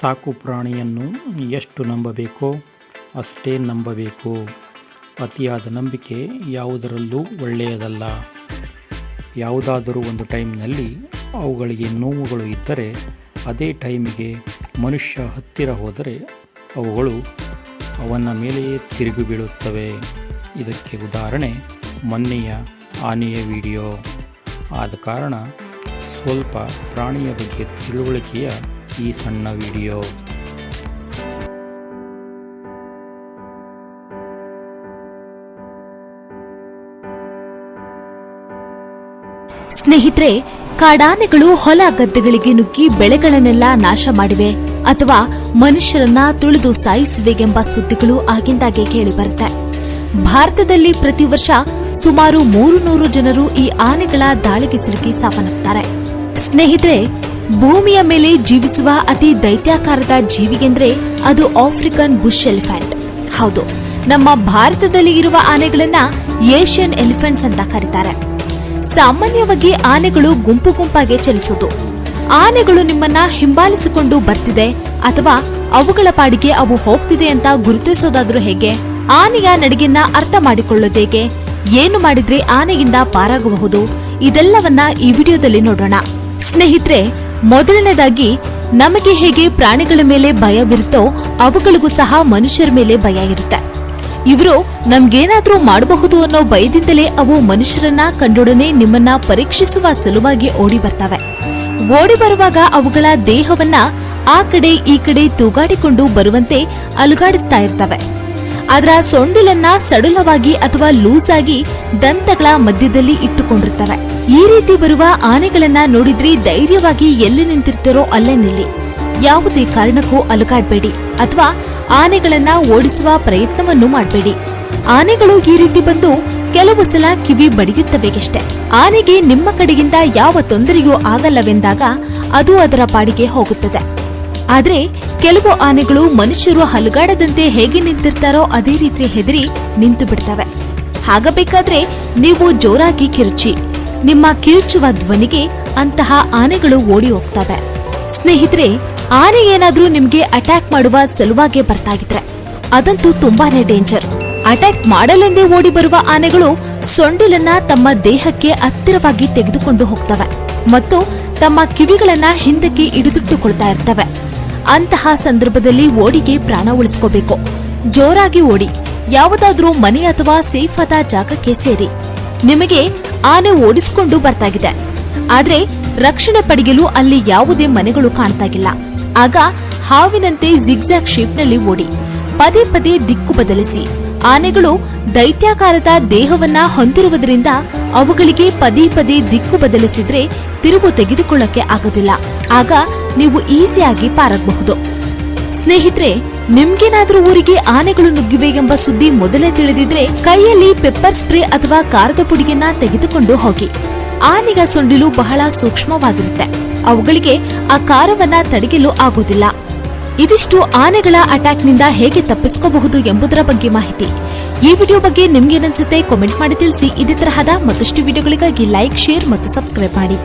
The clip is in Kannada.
ಸಾಕು ಪ್ರಾಣಿಯನ್ನು ಎಷ್ಟು ನಂಬಬೇಕೋ ಅಷ್ಟೇ ನಂಬಬೇಕು. ಅತಿಯಾದ ನಂಬಿಕೆ ಯಾವುದರಲ್ಲೂ ಒಳ್ಳೆಯದಲ್ಲ. ಯಾವುದಾದರೂ ಒಂದು ಟೈಮ್ನಲ್ಲಿ ಅವುಗಳಿಗೆ ನೋವುಗಳು ಇದ್ದರೆ ಅದೇ ಟೈಮಿಗೆ ಮನುಷ್ಯ ಹತ್ತಿರ ಹೋದರೆ ಅವುಗಳು ಅವನ ಮೇಲೆಯೇ ತಿರುಗಿ ಬೀಳುತ್ತವೆ. ಇದಕ್ಕೆ ಉದಾಹರಣೆ ಮೊನ್ನೆಯ ಆನೆಯ ವಿಡಿಯೋ. ಆದ ಕಾರಣ ಸ್ವಲ್ಪ ಪ್ರಾಣಿಯ ಬಗ್ಗೆ ತಿಳುವಳಿಕೆಯ ಈ ಸಣ್ಣ ವಿಡಿಯೋ. ಸ್ನೇಹಿತರೆ, ಕಾಡಾನೆಗಳು ಹೊಲ ಗದ್ದೆಗಳಿಗೆ ನುಗ್ಗಿ ಬೆಳೆಗಳನ್ನೆಲ್ಲ ನಾಶ ಮಾಡಿವೆ ಅಥವಾ ಮನುಷ್ಯರನ್ನ ತುಳಿದು ಸಾಯಿಸಿವೆಗೆಂಬ ಸುದ್ದಿಗಳು ಆಗಿಂದಾಗೆ ಕೇಳಿಬರುತ್ತೆ. ಭಾರತದಲ್ಲಿ ಪ್ರತಿ ವರ್ಷ ಸುಮಾರು ಮೂರು ನೂರು ಜನರು ಈ ಆನೆಗಳ ದಾಳಿಗೆ ಸಿಲುಕಿ ಸಾವನ್ನಪ್ಪುತ್ತಾರೆ ಸ್ನೇಹಿತರೆ ಭೂಮಿಯ ಮೇಲೆ ಜೀವಿಸುವ ಅತಿ ದೈತ್ಯಾಕಾರದ ಜೀವಿಗೆಂದ್ರೆ ಅದು ಆಫ್ರಿಕನ್ ಬುಷ್ ಎಲಿಫೆಂಟ್. ಹೌದು, ನಮ್ಮ ಭಾರತದಲ್ಲಿ ಇರುವ ಆನೆಗಳನ್ನ ಏಷ್ಯನ್ ಎಲಿಫೆಂಟ್ಸ್ ಅಂತ ಕರೀತಾರೆ. ಸಾಮಾನ್ಯವಾಗಿ ಆನೆಗಳು ಗುಂಪು ಗುಂಪಾಗಿ ಚಲಿಸುವುದು ಆನೆಗಳು ನಿಮ್ಮನ್ನ ಹಿಂಬಾಲಿಸಿಕೊಂಡು ಬರ್ತಿದೆ ಅಥವಾ ಅವುಗಳ ಪಾಡಿಗೆ ಅವು ಹೋಗ್ತಿದೆ ಅಂತ ಗುರುತಿಸೋದಾದ್ರೂ ಹೇಗೆ? ಆನೆಯ ನಡಿಗೆನ್ನ ಅರ್ಥ ಮಾಡಿಕೊಳ್ಳೋದು ಹೇಗೆ? ಏನು ಮಾಡಿದ್ರೆ ಆನೆಯಿಂದ ಪಾರಾಗಬಹುದು? ಇದೆಲ್ಲವನ್ನ ಈ ವಿಡಿಯೋದಲ್ಲಿ ನೋಡೋಣ. ಸ್ನೇಹಿತರೆ, ಮೊದಲನೇದಾಗಿ ನಮಗೆ ಹೇಗೆ ಪ್ರಾಣಿಗಳ ಮೇಲೆ ಭಯವಿರುತ್ತೋ ಅವುಗಳಿಗೂ ಸಹ ಮನುಷ್ಯರ ಮೇಲೆ ಭಯ ಇರುತ್ತೆ. ಇವರು ನಮ್ಗೇನಾದ್ರೂ ಮಾಡಬಹುದು ಅನ್ನೋ ಭಯದಿಂದಲೇ ಅವು ಮನುಷ್ಯರನ್ನ ಕಂಡೊಡನೆ ನಿಮ್ಮನ್ನ ಪರೀಕ್ಷಿಸುವ ಸಲುವಾಗಿ ಓಡಿ ಬರ್ತವೆ ಓಡಿ ಬರುವಾಗ ಅವುಗಳ ದೇಹವನ್ನ ಆ ಕಡೆ ಈ ಕಡೆ ತೂಗಾಡಿಕೊಂಡು ಬರುವಂತೆ ಅಲುಗಾಡಿಸ್ತಾ ಇರ್ತವೆ. ಅದರ ಸೊಂಡಿಲನ್ನ ಸಡಿಲವಾಗಿ ಅಥವಾ ಲೂಸ್ ಆಗಿ ದಂತಗಳ ಮಧ್ಯದಲ್ಲಿ ಇಟ್ಟುಕೊಂಡಿರ್ತವೆ. ಈ ರೀತಿ ಬರುವ ಆನೆಗಳನ್ನ ನೋಡಿದ್ರೆ ಧೈರ್ಯವಾಗಿ ಎಲ್ಲಿ ನಿಂತಿರ್ತಾರೋ ಅಲ್ಲೇ ನಿಲ್ಲಿ. ಯಾವುದೇ ಕಾರಣಕ್ಕೂ ಅಲುಗಾಡ್ಬೇಡಿ ಅಥವಾ ಆನೆಗಳನ್ನ ಓಡಿಸುವ ಪ್ರಯತ್ನವನ್ನು ಮಾಡಬೇಡಿ. ಆನೆಗಳು ಈ ರೀತಿ ಬಂದು ಕೆಲವು ಸಲ ಕಿವಿ ಬಡಿಯುತ್ತವೆಗಷ್ಟೆ ಆನೆಗೆ ನಿಮ್ಮ ಕಡೆಯಿಂದ ಯಾವ ತೊಂದರೆಯೂ ಆಗಲ್ಲವೆಂದಾಗ ಅದು ಅದರ ಪಾಡಿಗೆ ಹೋಗುತ್ತದೆ. ಆದ್ರೆ ಕೆಲವು ಆನೆಗಳು ಮನುಷ್ಯರು ಹಲುಗಾಡದಂತೆ ಹೇಗೆ ನಿಂತಿರ್ತಾರೋ ಅದೇ ರೀತಿ ಹೆದರಿ ನಿಂತು ಬಿಡ್ತವೆ. ಹಾಗಬೇಕಾದ್ರೆ ನೀವು ಜೋರಾಗಿ ಕಿರುಚಿ. ನಿಮ್ಮ ಕಿರುಚುವ ಧ್ವನಿಗೆ ಅಂತಹ ಆನೆಗಳು ಓಡಿ ಹೋಗ್ತವೆ. ಸ್ನೇಹಿತರೆ, ಆನೆ ಏನಾದ್ರೂ ನಿಮ್ಗೆ ಅಟ್ಯಾಕ್ ಮಾಡುವ ಸಲುವಾಗಿ ಬರ್ತಾಗಿದ್ರೆ ಅದಂತೂ ತುಂಬಾನೇ ಡೇಂಜರ್. ಅಟ್ಯಾಕ್ ಮಾಡಲೆಂದೇ ಓಡಿ ಬರುವ ಆನೆಗಳು ಸೊಂಡಿಲನ್ನ ತಮ್ಮ ದೇಹಕ್ಕೆ ಹತ್ತಿರವಾಗಿ ತೆಗೆದುಕೊಂಡು ಹೋಗ್ತವೆ ಮತ್ತು ತಮ್ಮ ಕಿವಿಗಳನ್ನ ಹಿಂದಕ್ಕೆ ಹಿಡಿದುಟ್ಟುಕೊಳ್ತಾ ಇರ್ತವೆ. ಅಂತಹ ಸಂದರ್ಭದಲ್ಲಿ ಓಡಿಗೆ ಪ್ರಾಣ ಉಳಿಸ್ಕೋಬೇಕು. ಜೋರಾಗಿ ಓಡಿ. ಯಾವುದಾದ್ರೂ ಮನೆ ಅಥವಾ ಸೇಫ್ ಆದ ಜಾಗಕ್ಕೆ ಸೇರಿ. ನಿಮಗೆ ಆನೆ ಓಡಿಸಿಕೊಂಡು ಬರ್ತಾಗಿದೆ. ಆದ್ರೆ ರಕ್ಷಣೆ ಪಡೆಯಲು ಅಲ್ಲಿ ಯಾವುದೇ ಮನೆಗಳು ಕಾಣ್ತಾಗಿಲ್ಲ. ಆಗ ಹಾವಿನಂತೆ ಜಿಗ್ಜಾಗ್ ಶೇಪ್ನಲ್ಲಿ ಓಡಿ. ಪದೇ ಪದೇ ದಿಕ್ಕು ಬದಲಿಸಿ. ಆನೆಗಳು ದೈತ್ಯಾಕಾರದ ದೇಹವನ್ನ ಹೊಂದಿರುವುದರಿಂದ ಅವುಗಳಿಗೆ ಪದೇ ಪದೇ ದಿಕ್ಕು ಬದಲಿಸಿದ್ರೆ ತಿರುವು ತೆಗೆದುಕೊಳ್ಳಕ್ಕೆ ಆಗೋದಿಲ್ಲ. ಆಗ ನೀವು ಈಸಿಯಾಗಿ ಪಾರಾಗಬಹುದು ಸ್ನೇಹಿತರೆ, ನಿಮ್ಗೇನಾದ್ರೂ ಊರಿಗೆ ಆನೆಗಳು ನುಗ್ಗಿವೆ ಎಂಬ ಸುದ್ದಿ ಮೊದಲೇ ತಿಳಿದಿದ್ರೆ ಕೈಯಲ್ಲಿ ಪೆಪ್ಪರ್ ಸ್ಪ್ರೇ ಅಥವಾ ಖಾರದ ಪುಡಿಯನ್ನ ತೆಗೆದುಕೊಂಡು ಹೋಗಿ. ಆನೆಗ ಸೊಂಡಿಲು ಬಹಳ ಸೂಕ್ಷ್ಮವಾಗಿರುತ್ತೆ. ಅವುಗಳಿಗೆ ಆ ಕಾರವನ್ನ ತಡೆಯಲು ಆಗೋದಿಲ್ಲ. ಇದಿಷ್ಟು ಆನೆಗಳ ಅಟ್ಯಾಕ್ನಿಂದ ಹೇಗೆ ತಪ್ಪಿಸ್ಕೋಬಹುದು ಎಂಬುದರ ಬಗ್ಗೆ ಮಾಹಿತಿ. ಈ ವಿಡಿಯೋ ಬಗ್ಗೆ ನಿಮ್ಗೇನನ್ಸುತ್ತೆ ಕಾಮೆಂಟ್ ಮಾಡಿ ತಿಳಿಸಿ. ಇದೇ ತರಹದ ಮತ್ತಷ್ಟು ವಿಡಿಯೋಗಳಿಗಾಗಿ ಲೈಕ್, ಶೇರ್ ಮತ್ತು ಸಬ್ಸ್ಕ್ರೈಬ್ ಮಾಡಿ.